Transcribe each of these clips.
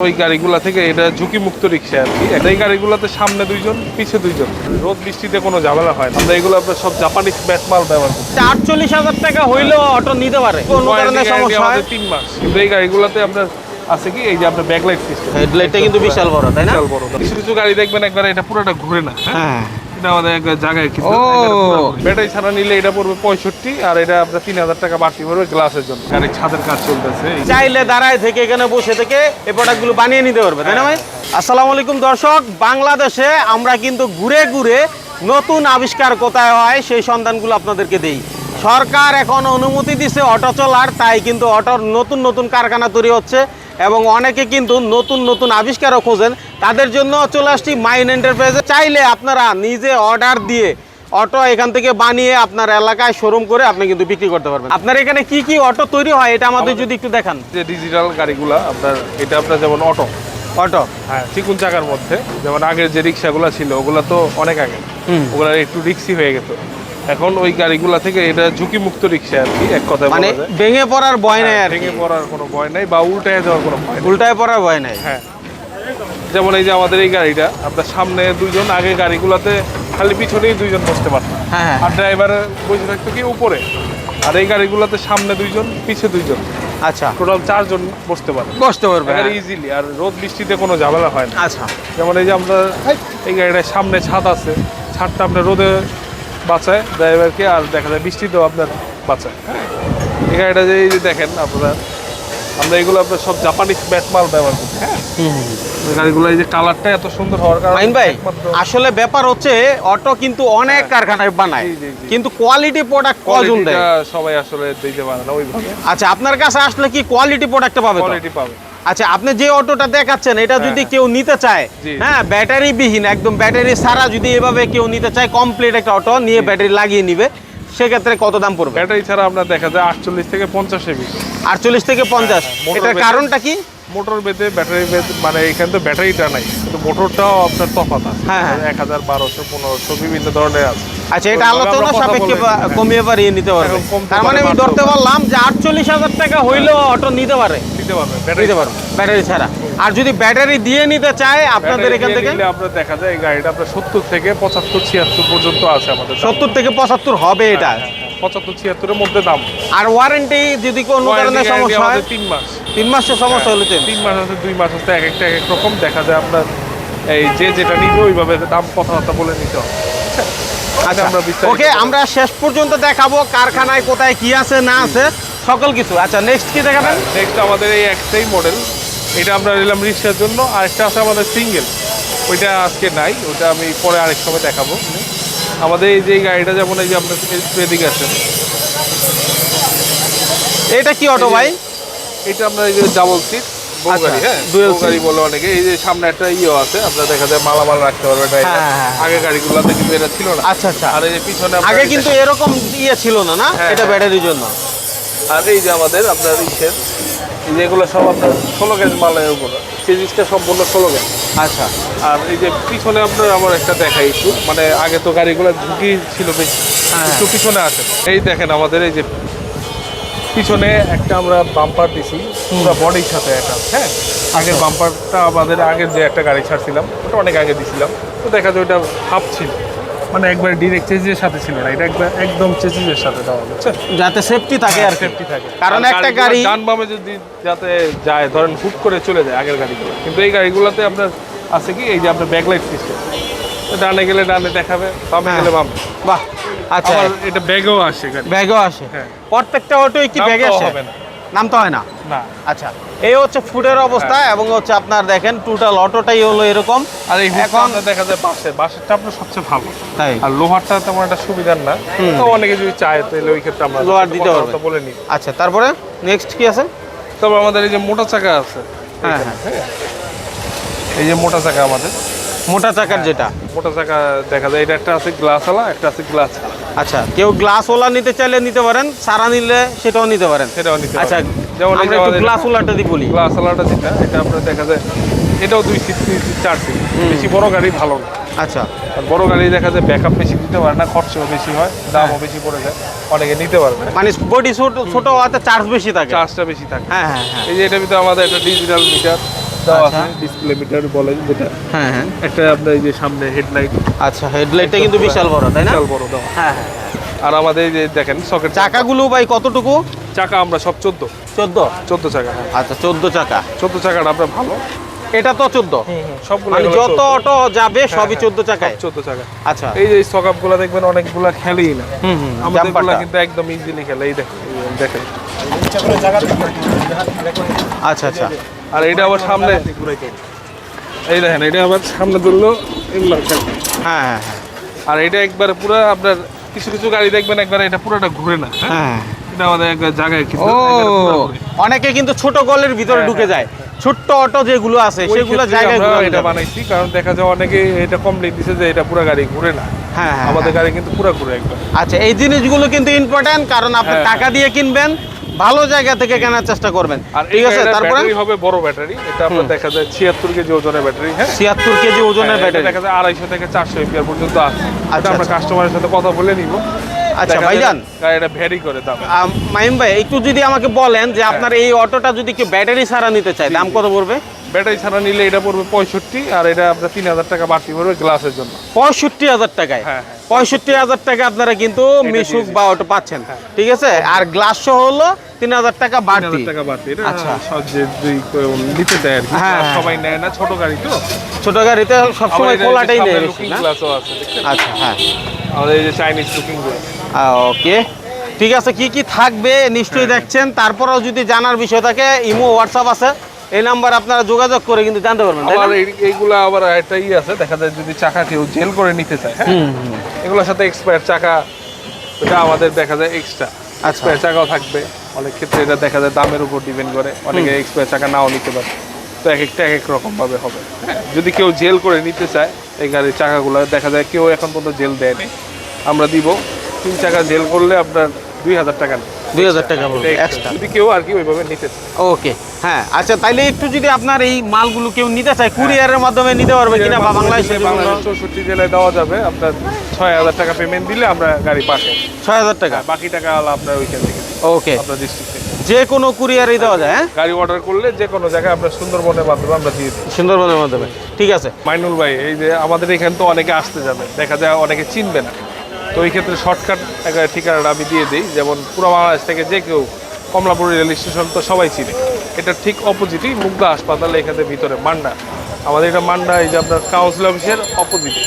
ওই গাড়িগুলা থেকে এটা ঝুঁকি মুক্ত রিক্সা আর কি। এই গাড়িগুলোতে সামনে দুইজন পিছে দুইজন। রোদ বৃষ্টিতে কোনো ঝামেলা হয় না। আমরা এগুলো আপনার সব জাপানিজ ব্যাটমাল ব্যবহার করি আটচল্লিশ হাজার টাকা হইলেও অটো নিতে পারে। কোনো কারণে সমস্যা হয়? তিন মাস। কিন্তু এই গাড়িগুলোতে আপনার আছে কি এই যে আপনার ব্যাকলাইট সিস্টেম হেডলাইটটা কিন্তু বিশাল বড় তাই না? বিশাল বড়। কিছু কিছু গাড়ি দেখবেন একবার এটা পুরোটা ঘুরে না হ্যাঁ? এটা আমাদের এক জায়গায় ও। ব্যাটারি ছাড়া নিলে এটা পড়বে পঁয়ষট্টি আর এটা আপনার তিন হাজার টাকা বাড়তি পড়বে গ্লাসের জন্য। গাড়ির ছাদের কাজ চলতেছে চাইলে দাঁড়ায় থেকে এখানে বসে থেকে এই প্রোডাক্টগুলো বানিয়ে নিতে পারবে তাই না ভাই? আসসালামু আলাইকুম দর্শক বাংলাদেশে আমরা কিন্তু ঘুরে ঘুরে নতুন আবিষ্কার কোথায় হয় সেই সন্ধানগুলো আপনাদেরকে দেই। সরকার এখন অনুমতি দিছে অটো চলার তাই কিন্তু অটোর নতুন নতুন কারখানা তৈরি হচ্ছে। এবং অনেকে কিন্তু নতুন নতুন আবিষ্কারও খোঁজেন। তাদের জন্য চলে আসছি মাইন এন্টারপ্রাইজে। চাইলে আপনারা নিজে অর্ডার দিয়ে অটো এখান থেকে বানিয়ে আপনার এলাকায় শোরুম করে আপনি কিন্তু বিক্রি করতে পারবেন। আপনার এখানে কি কি অটো তৈরি হয় এটা আমাদের যদি একটু দেখান। যে ডিজিটাল গাড়িগুলো আপনার এটা আপনার যেমন অটো। অটো। হ্যাঁ চিকুন চাকার মধ্যে। যেমন আগের যে রিক্সাগুলো ছিল ওগুলো তো অনেক আগে। ওগুলো একটু রিক্সি হয়ে গেছে। এখন ওই গাড়িগুলা থেকে এটা ঝুঁকি মুক্ত রিক্সা আর কি এক কথায় মানে ভেঙে পড়ার ভয় নেই আর ভেঙে পড়ার কোনো ভয় নাই বা উল্টায় যাওয়ার কোনো ভয় উল্টায় পড়ার ভয় নেই। হ্যাঁ। যেমন এই যে আমাদের এই গাড়িটা আপনার সামনে দুইজন আগে গাড়িগুলোতে খালি পিছনেই দুইজন বসতে পারত হ্যাঁ হ্যাঁ। আর ড্রাইভার বসে থাকতো কি উপরে। আর এই গাড়িগুলোতে সামনে দুইজন পিছে দুইজন। আচ্ছা। টোটাল চারজন বসতে পারে বসতে পারবে আর ইজিলি আর রোদ বৃষ্টিতে কোনো ঝামেলা হয় না। আচ্ছা। যেমন এই যে আমরা এই গাড়িটার সামনে ছাদ আছে ছাদটা আপনার রোদে বাঁচায় ড্রাইভারকে আর দেখা যায় বৃষ্টিতেও আপনার বাঁচায়। হ্যাঁ? এই গাড়িটা যে এই যে দেখেন আপনারা আমরা এগুলো আপনার সব জাপানিজ ব্যাট মাল ব্যবহার করি হ্যাঁ? গাড়িগুলো এই যে কালারটা এত সুন্দর হওয়ার কারণে মাইন ভাই আসলে ব্যাপার হচ্ছে অটো কিন্তু অনেক কারখানায় বানায়। কিন্তু কোয়ালিটি প্রোডাক্ট কজন দেয়? সবাই আসলে দিতে পারে না ওইভাবে। আচ্ছা আপনার কাছে আসলে কি কোয়ালিটি প্রোডাক্ট পাবে কোয়ালিটি পাবে। আচ্ছা আপনি যে অটোটা দেখাচ্ছেন এটা যদি হ্যাঁ। কেউ নিতে চায় হ্যাঁ ব্যাটারি বিহীন একদম ব্যাটারি ছাড়া যদি এভাবে কেউ নিতে চায় কমপ্লিট একটা অটো নিয়ে ব্যাটারি লাগিয়ে নিবে সেক্ষেত্রে কত দাম পড়বে? ব্যাটারি ছাড়া আপনার দেখা যায় আটচল্লিশ থেকে পঞ্চাশের ভিতরে আটচল্লিশ থেকে পঞ্চাশ। হ্যাঁ, এটার কারণটা কি? মোটর বেঁধে ব্যাটারি বেঁধে মানে এখানে তো ব্যাটারিটা নাই। কিন্তু মোটরটাও আপনার তফাৎ আছে। হ্যাঁ, হ্যাঁ। এক হাজার বারোশো পনেরোশো বিভিন্ন ধরনের আছে। আচ্ছা এটা আলোচনা সাপেক্ষে হ্যাঁ। কমিয়ে বাড়িয়ে নিতে পারবে। তার মানে আমি ধরতে পারলাম যে আটচল্লিশ হাজার টাকা হইলেও অটো নিতে পারে। নিতে পারবে নিতে পারবে ব্যাটারি ছাড়া। আর যদি ব্যাটারি দিয়ে নিতে চায় আপনাদের এখান থেকে? আপনার দেখা যায় এই গাড়িটা আপনার সত্তর থেকে পঁচাত্তর ছিয়াত্তর পর্যন্ত আছে আমাদের। সত্তর থেকে পঁচাত্তর হবে এটা। হ্যাঁ, হ্যাঁ, পঁচাত্তর ছিয়াত্তরের মধ্যে দাম। আর ওয়ারেন্টি যদি কোনো কারণে সমস্যা হয়? তিন মাস। তিন মাসের সমস্যা হলে তিন মাস আছে দুই মাস আছে এক একটা এক এক রকম দেখা যায় আপনার এই যে যেটা নিবে ওইভাবে দাম কথাবার্তা বলে নিতে হবে। আচ্ছা আমরা ওকে আমরা শেষ পর্যন্ত দেখাবো কারখানায় কোথায় কি আছে না আছে সকল কিছু। আচ্ছা নেক্সট কি দেখাবেন? নেক্সট আমাদের এই একটাই মডেল এটা আমরা নিলাম রিক্সার জন্য আর একটা আছে আমাদের সিঙ্গেল ওইটা আজকে নাই ওটা আমি পরে আরেক সময় দেখাবো। আমাদের এই যে গাড়িটা যেমন এই যে আপনার এদিকে আছে এটা কি অটো ভাই? এটা আপনার এই যে ডাবল সিট আচ্ছা, হ্যাঁ? বলে অনেকে এই যে সামনে একটা ইয়ে আছে আপনার দেখা যায় মালামাল রাখতে পারবে হ্যাঁ, হ্যাঁ। আগে গাড়িগুলোতে কিন্তু এটা ছিল না। আচ্ছা আচ্ছা। আর এই যে পিছনে আগে কিন্তু এরকম ইয়ে ছিল না না? এটা। ব্যাটারির জন্য। আর এই যে আমাদের আপনার ইসের সব আপনার ষোলো গ্যাস মালের উপর। সিরিজটা সম্পূর্ণ ষোলো গ্যাস আচ্ছা। আর এই যে পিছনে আপনার আমার একটা দেখাই একটু। মানে আগে তো গাড়িগুলো ঝুঁকি ছিল বেশি। একটু পিছনে আছে। এই দেখেন আমাদের এই যে পিছনে একটা আমরা বাম্পার দিছি পুরো বডির সাথে একটা হ্যাঁ? আগের। বাম্পারটা আমাদের আগের যে একটা গাড়ি ছাড়ছিলাম ওটা অনেক আগে দিছিলাম। তো দেখা যায় ওটা হাফ ছিল মানে একবার ডিরেক্ট চেজির সাথে ছিল না এটা একবার একদম চেজিজের সাথে দেওয়া বুঝছেন? যাতে সেফটি থাকে আর সেফটি থাকে। কারণ একটা গাড়ি ডান বামে যদি যাতে যায় ধরেন হুট করে চলে যায় আগের গাড়িগুলো। কিন্তু এই গাড়িগুলোতে আপনার আছে কি এই যে আপনার ব্যাকলাইট সিস্টেম ডানে গেলে ডানে দেখাবে বামে হ্যাঁ। গেলে বামে। বাহ। আচ্ছা। এটা ব্যাগও আসে ব্যাগও আসে। হ্যাঁ। প্রত্যেকটা অটোই কি ব্যাগে আসে? হবে না। নামতে হয় না? না। আচ্ছা এই হচ্ছে ফুডের অবস্থা হ্যাঁ। এবং হচ্ছে আপনার দেখেন টোটাল অটোটাই হলো এরকম। আর এই এখন দেখা যায় বাসে বাসেরটা আপনার সবচেয়ে ভালো। তাই। আর লোহারটা তেমন একটা সুবিধার না। তো অনেকে যদি চায় তাহলে ওই ক্ষেত্রে আমরা লোহার দিতে পারবে। বলে নিই। আচ্ছা তারপরে নেক্সট কি আছে? তবে আমাদের এই যে মোটা চাকা আছে। হ্যাঁ, এখানে, হ্যাঁ। এই যে মোটা চাকা আমাদের। মোটা চাকার যেটা? মোটা চাকা দেখা যায়। এটা একটা আছে গ্লাস ওয়ালা একটা আছে গ্লাস। আচ্ছা কেউ গ্লাস ওলা নিতে চাইলে নিতে পারেন সারা নিলে সেটাও নিতে পারেন। সেটাও নিতে। আচ্ছা যেমন আমরা একটু আমাদের- গ্লাস ওলাটা দিয়ে বলি। গ্লাস ওয়ালাটা যেটা এটা আপনার দেখা যায় এটাও দুই সিট তিন সিট চার সিট বেশি বড় গাড়ি ভালো না। আচ্ছা। আর বড় গাড়ি দেখা যায় ব্যাকআপ বেশি দিতে পারে না খরচও বেশি হয় দামও বেশি পড়ে যায়। অনেকে নিতে পারবে না। মানে বডি ছোট ছোট হওয়াতে চার্জ বেশি থাকে। চার্জটা বেশি থাকে। হ্যাঁ হ্যাঁ হ্যাঁ। এই যে এটা ভিতরে আমাদের একটা ডিজিটাল মিটার আচ্ছা। আছে ডিসপ্লে মিটার বলে যেটা। হ্যাঁ হ্যাঁ। একটা আপনার এই যে সামনে হেডলাইট আচ্ছা হেডলাইটটা কিন্তু বিশাল বড় তাই না? বিশাল বড় দাও। হ্যাঁ হ্যাঁ আর আমাদের যে দেখেন সকেট চাকাগুলো ভাই কতটুকু? চাকা আমরা সব চোদ্দ। চোদ্দ? চোদ্দ চাকা হ্যাঁ। আচ্ছা চোদ্দ চাকা। চোদ্দ চাকাটা আমরা ভালো। এটা তো চোদ্দ। সবগুলো মানে যত অটো যাবে সবই হ্যাঁ, চোদ্দ চাকায়? চোদ্দ চাকা আচ্ছা। এই যে সকাপগুলা দেখবেন অনেকগুলা খেলেই না। হুম হুম আমাদেরগুলা জাম্পারটা কিন্তু একদম ইজিলি খেলে এই দেখেন এই দেখেন। আচ্ছা আচ্ছা। আর এটা আবার সামনে এই দেখেন এটা আবার সামনে এগুলো হ্যাঁ হ্যাঁ হ্যাঁ। আর এটা একবারে পুরো আপনার কিছু কিছু গাড়ি দেখবেন একবার এটা পুরোটা ঘুরে না হ্যাঁ? হ্যাঁ। এটা আমাদের একবার জায়গায়। অনেকে কিন্তু ছোট গলের ভিতরে হ্যাঁ, ঢুকে হ্যাঁ, যায়। ছোট্ট অটো যেগুলো আছে সেগুলো জায়গায় এটা বানাইছি কারণ দেখা যায় অনেকে এটা কমপ্লেন দিছে যে এটা পুরো গাড়ি ঘুরে না। হ্যাঁ হ্যাঁ আমাদের হ্যাঁ। গাড়ি কিন্তু পুরো ঘুরে একবার আচ্ছা এই জিনিসগুলো কিন্তু ইম্পর্টেন্ট কারণ আপনি হ্যাঁ, টাকা দিয়ে কিনবেন ভালো জায়গা থেকে কেনার চেষ্টা করবেন। আর ঠিক আছে তারপরে? হবে বড় ব্যাটারি এটা আপনার দেখা যায় ছিয়াত্তর কেজি ওজনের ব্যাটারি হ্যাঁ? ছিয়াত্তর কেজি ওজনের ব্যাটারি দেখা যায় আড়াইশো থেকে চারশো এমপিআর পর্যন্ত আছে। আচ্ছা, এটা আমরা আচ্ছা। কাস্টমারের সাথে কথা বলে নিব। আচ্ছা, ভাইজান। গাড়িটা ভ্যারি করে দাম। মাহিম ভাই একটু যদি আমাকে বলেন যে আপনার এই অটোটা যদি কেউ ব্যাটারি ছাড়া নিতে চায় দাম কত পড়বে? ব্যাটারি ছাড়া নিলে এটা পড়বে পঁয়ষট্টি আর এটা আপনার তিন হাজার টাকা বাড়তি পড়বে গ্লাসের জন্য। পঁয়ষট্টি হাজার টাকায়? হ্যাঁ, হ্যাঁ। পঁয়ষট্টি হাজার টাকা আপনারা কিন্তু মিশুক বা অটো পাচ্ছেন। হ্যাঁ। ঠিক আছে? আর গ্লাস সহ হলো তিন হাজার টাকা বাড়তি। টাকা বাড়তি। এটা আচ্ছা। নিতে দেয় আর হ্যাঁ, হ্যাঁ। সবাই নেয় না ছোট গাড়ি তো। ছোট গাড়িতে সবসময় খোলাটাই নেই বেশি না? গ্লাসও আছে দেখছেন? আচ্ছা হ্যাঁ। আমাদের এই যে চাইনিজ লুকিং ওকে। ঠিক আছে কি কি থাকবে নিশ্চয়ই দেখছেন। তারপরেও যদি জানার বিষয় থাকে ইমো হোয়াটসঅ্যাপ আছে। এই নাম্বার আপনারা যোগাযোগ করে কিন্তু জানতে পারবেন? আবার এই- এইগুলা আবার একটা ই আছে। দেখা যায় যদি চাকা কেউ জেল করে নিতে চায় হ্যাঁ। এগুলোর সাথে এক্সপায়ার চাকা এটা আমাদের দেখা যায় এক্সট্রা আচ্ছা। এক্সপায়ার চাকাও থাকবে। অনেক ক্ষেত্রে এটা দেখা যায় দামের উপর ডিপেন্ড করে। অনেকে এক্সপায়ার চাকা নাও নিতে পারে। তো এক একটা এক এক রকম ভাবে হবে হ্যাঁ? যদি কেউ জেল করে নিতে চায় এই গাড়ির চাকাগুলো দেখা যায় কেউ এখন পর্যন্ত জেল দেয়নি। আমরা দিব। তিন চাকা জেল করলে আপনার দুই হাজার টাকা দুই হাজার টাকা এক্সট্রা যদি কেউ আর কি ওইভাবে নিতে ওকে হ্যাঁ আচ্ছা তাইলে একটু যদি আপনার এই মালগুলো কেউ নিতে চায় কুরিয়ারের মাধ্যমে নিতে পারবে কিনা বা বাংলাদেশে বাংলাদেশ চৌষট্টি জেলায় দেওয়া যাবে। আপনার ছয় হাজার টাকা পেমেন্ট দিলে আমরা গাড়ি পাঠাই ছয় হাজার টাকা? বাকি টাকা হলো আপনার ওইখান থেকে ওকে আপনার ডিস্ট্রিক্ট থেকে। যে কোনো কুরিয়ারই দেওয়া যায় হ্যাঁ? গাড়ি অর্ডার করলে যে কোনো জায়গায় আপনার সুন্দরবনের মাধ্যমে আমরা দিয়ে দিই সুন্দরবনের মাধ্যমে। ঠিক আছে। মাইনুল ভাই এই যে আমাদের এখানে তো অনেকে আসতে যাবে। দেখা যায় অনেকে চিনবে না। তো ওই ক্ষেত্রে শর্টকাট একটা ঠিকানাটা আমি দিয়ে দিই। যেমন পুরো বাংলাদেশ থেকে যে কেউ কমলাপুর রেল স্টেশন তো সবাই চিনে। এটা ঠিক অপোজিটই মুগদা হাসপাতাল এখানে ভিতরে মান্ডা আমাদের এটা মান্ডা এই যে আপনার কাউন্সিল অফিসের অপোজিটে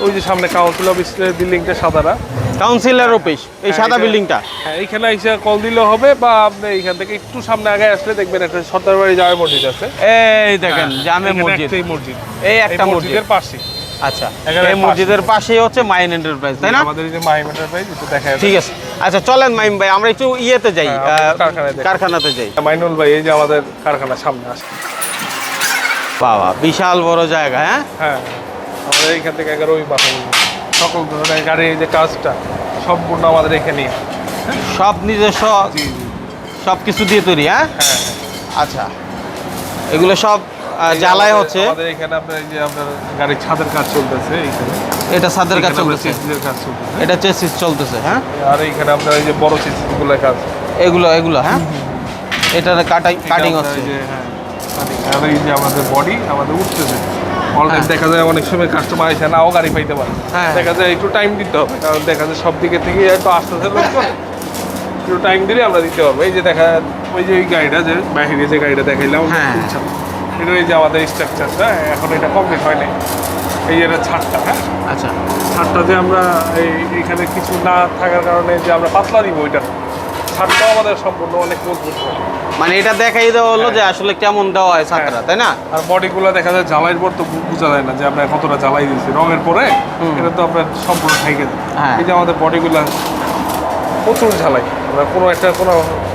ওই যে সামনে কাউন্সিল অফিসের বিল্ডিংটা সাদারা কাউন্সিলর অফিস এই সাদা এটা- বিল্ডিংটা হ্যাঁ এইখানে এসে কল দিলেও হবে বা আপনি এইখান থেকে একটু সামনে আগে আসলে দেখবেন একটা সর্দার বাড়ি জামে মসজিদ আছে। এই দেখেন জামে মসজিদ। একটাই মসজিদ। এই একটা মসজিদের পাশে আচ্ছা এখানে এই মসজিদের পাশেই হচ্ছে মাইন এন্টারপ্রাইজ তাই না? আমাদের এই যে মাহিম এন্টারপ্রাইজ এটা দেখা ঠিক আছে। আচ্ছা চলেন মাইম ভাই আমরা একটু ইয়েতে যাই হ্যাঁ, যাই। কারখানাতে যাই। মাইনুল ভাই এই যে আমাদের কারখানার সামনে বাবা বিশাল বড় জায়গা হ্যাঁ? হ্যাঁ আমাদের এইখান থেকে এগারো ওই বাসা সকল ধরনের গাড়ির এই যে কাজটা সম্পূর্ণ আমাদের এখানেই। হয়। সব নিজস্ব সব কিছু দিয়ে তৈরি হ্যাঁ? হ্যাঁ। আচ্ছা এগুলো সব জ্বালায় হচ্ছে। আমাদের এখানে আপনার এই যে আপনার গাড়ির ছাদের কাজ চলতেছে এইখানে। এটা ছাদের কাজ চলতেছে। কাজ চলতেছে। এটা চেসিস চলতেছে হ্যাঁ? আর এইখানে আপনার এই যে বড় চেসিসগুলোর কাজ। এগুলো এগুলো হ্যাঁ? এটা কাটাই কাটিং হচ্ছে। এই যে, হ্যাঁ, এই যে আমাদের বডি আমাদের উঠতেছে। অলরেডি হ্যাঁ। দেখা যায় অনেক সময় কাস্টমার এসে নাও গাড়ি পাইতে পারে হ্যাঁ। দেখা যায় একটু টাইম দিতে হবে কারণ দেখা যায় সব দিকে থেকে একটু আসতেছে লোকজন একটু টাইম দিলে আমরা দিতে পারব। এই যে দেখা ওই যে ওই গাড়িটা যে যে গাড়িটা দেখাইলাম হ্যাঁ। এটা ওই যে আমাদের স্ট্রাকচারটা এখন এটা কমপ্লিট হয় নাই এই যে এটা ছাদটা হ্যাঁ? আচ্ছা। ছাদটা যে আমরা এই এইখানে কিছু না থাকার কারণে যে আমরা পাতলা দিব ওইটা ছাদটাও আমাদের সম্পূর্ণ অনেক মজবুত হয় মানে এটা দেখাই দেওয়া হলো হ্যাঁ। যে আসলে কেমন দেওয়া হয় ছাত্ররা তাই না? আর বডিগুলো দেখা যায় জ্বালাইয়ের পর তো বোঝা যায় না যে আমরা কতটা জ্বালাই দিয়েছি। রঙের পরে এটা তো আপনার সম্পূর্ণ থেকে যায়। হ্যাঁ। এই যে আমাদের বডিগুলো প্রচুর ঝালাই আমরা কোনো একটা কোনো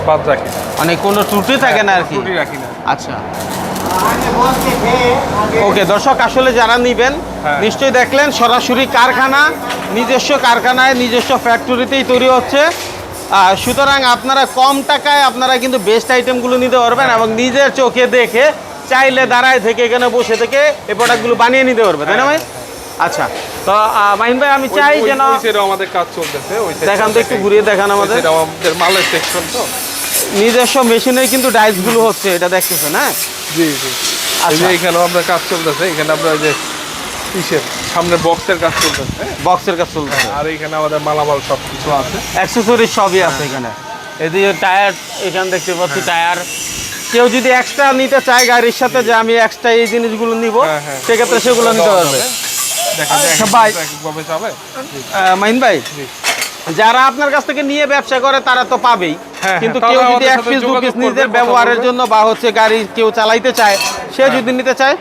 বাদ রাখি। মানে কোনো ত্রুটি থাকে না আর কি। ত্রুটি রাখি না। আচ্ছা। ওকে দর্শক আসলে যারা নিবেন হ্যাঁ। নিশ্চয়ই দেখলেন সরাসরি কারখানা নিজস্ব কারখানায় নিজস্ব ফ্যাক্টরিতেই তৈরি হচ্ছে। সুতরাং আপনারা কম টাকায় আপনারা কিন্তু বেস্ট আইটেমগুলো নিতে পারবেন এবং নিজের চোখে দেখে চাইলে দাঁড়ায় থেকে এখানে বসে থেকে এই প্রোডাক্টগুলো বানিয়ে নিতে পারবে তাই না ভাই? আচ্ছা তো মাহিন ভাই আমি চাই যেন আমাদের কাজ চলতেছে দেখান তো একটু ঘুরিয়ে দেখান আমাদের। আমাদের মালের সেকশন তো। নিজস্ব মেশিনে কিন্তু ডাইসগুলো হচ্ছে এটা দেখতেছেন হ্যাঁ? জি জি। আচ্ছা। এখানেও কাজ চলতেছে এখানে আমরা যে ইসের সামনে বক্সের কাজ চলতেছে হ্যাঁ? বক্সের কাজ চলতেছে। আর এখানে আমাদের মালামাল সব কিছু আছে সবই আছে এখানে। এদিকে টায়ার এখানে দেখতে পাচ্ছি টায়ার কেউ যদি এক্সট্রা নিতে চায় গাড়ির সাথে যে আমি এক্সট্রা এই জিনিসগুলো নিব হ্যাঁ, হ্যাঁ। সেক্ষেত্রে সেগুলো নিতে পারবে। দেখা যায় আচ্ছা, ভাই। যারা আপনার কাছ থেকে নিয়ে ব্যবসা করে তারা তো পাবেই। হ্যাঁ, কিন্তু কেউ যদি এক পিস দু পিস নিজের ব্যবহারের জন্য বা হচ্ছে গাড়ি কেউ চালাইতে চায় সে হ্যাঁ। যদি নিতে চায়?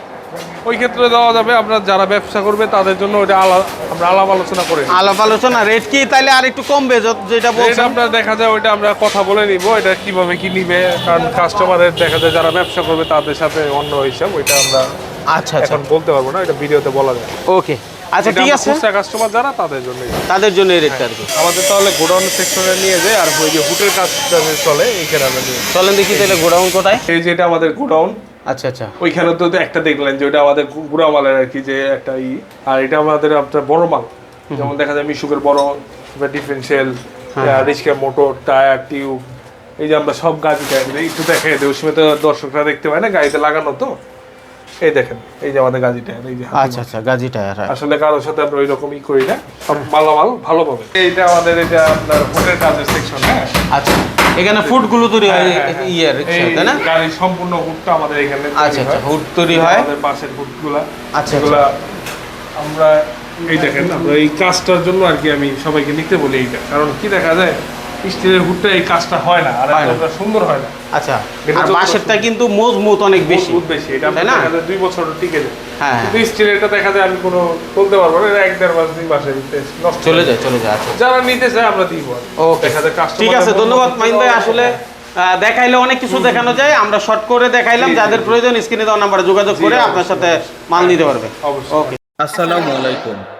ওই ক্ষেত্রে দেওয়া যাবে আপনার যারা ব্যবসা করবে তাদের জন্য ওইটা আলাদা আমরা আলাপ আলোচনা করে আলাপ আলোচনা রেট কি? তাইলে আর একটু কমবে যেটা বলছেন। আপনার দেখা যায় ওইটা আমরা কথা বলে নিব এটা কীভাবে কি নিবে কারণ কাস্টমারের দেখা যায় যারা ব্যবসা করবে তাদের সাথে অন্য হিসাব ওইটা আমরা আচ্ছা আচ্ছা। এখন বলতে পারব না এটা ভিডিওতে বলা যায়। ওকে আচ্ছা ঠিক আছে। কাস্টমার যারা তাদের জন্য তাদের জন্য এই রেটটা আর কি। আমাদের তাহলে গোডাউন সেকশনে নিয়ে যায় আর ওই যে কাজ চলে এইখানে আমরা চলেন দেখি তাহলে গোডাউন কোথায়? এই যে এটা আমাদের গোডাউন। আচ্ছা আচ্ছা। ওইখানে তো একটা দেখলেন যে ওটা আমাদের গুড়া মালের আর কি যে একটা ই। আর এটা আমাদের আপনার বড় মাল। যেমন দেখা যায় মিশুকের বড় ডিফারেন্সিয়াল হ্যাঁ। রিক্সা মোটর টায়ার টিউব। এই যে আমরা সব গাড়ি একটু দেখাই দেয় ওই তো দর্শকরা দেখতে পায় না গাড়িতে লাগানো তো। এই দেখেন এই যে আমাদের গাড়ি টায়ার এই যে আচ্ছা আচ্ছা গাজী টায়ার হ্যাঁ আসলে কারোর সাথে আমরা ওই রকমই করি না সব মালামাল ভালো পাবে। এইটা আমাদের এটা আপনার হোটেল কাজের সেকশন হ্যাঁ? আচ্ছা এখানে ফুডগুলো তৈরি হয় হ্যাঁ, হ্যাঁ, ইয়ে এই তাই না? গাড়ির সম্পূর্ণ হুডটা আমাদের এখানে আচ্ছা আচ্ছা হয়। হুড তৈরি হয়। আমাদের পাশের হুডগুলা আচ্ছা, এগুলা আমরা এই দেখেন আমরা এই কাজটার জন্য আর কি আমি সবাইকে নিতে বলি এইটা। কারণ কি দেখা যায় স্টিলের হুডটা এই কাজটা হয় না আর হয় এতটা সুন্দর হয় না। আচ্ছা আর বাঁশেরটা কিন্তু মজবুত অনেক বেশি মজবুত বেশি এটা তাই না? দুই বছর টিকে যায়। হ্যাঁ কিন্তু স্টিলেরটা দেখা যায় আমি কোনো বলতে পারব না এক দেড় মাস দুই ভিতরে নষ্ট চলে যায় চলে যায় আচ্ছা। যারা নিতে চায় আমরা দিব। ওকে দেখা যায় customer ঠিক আছে ধন্যবাদ মাহিন ভাই আসলে দেখাইলে অনেক কিছু দেখানো যায় আমরা শর্ট করে দেখাইলাম যাদের প্রয়োজন স্ক্রিনে দেওয়া নাম্বারে যোগাযোগ করে আপনার সাথে মাল নিতে পারবে। অবশ্যই। ওকে আসসালামু আলাইকুম।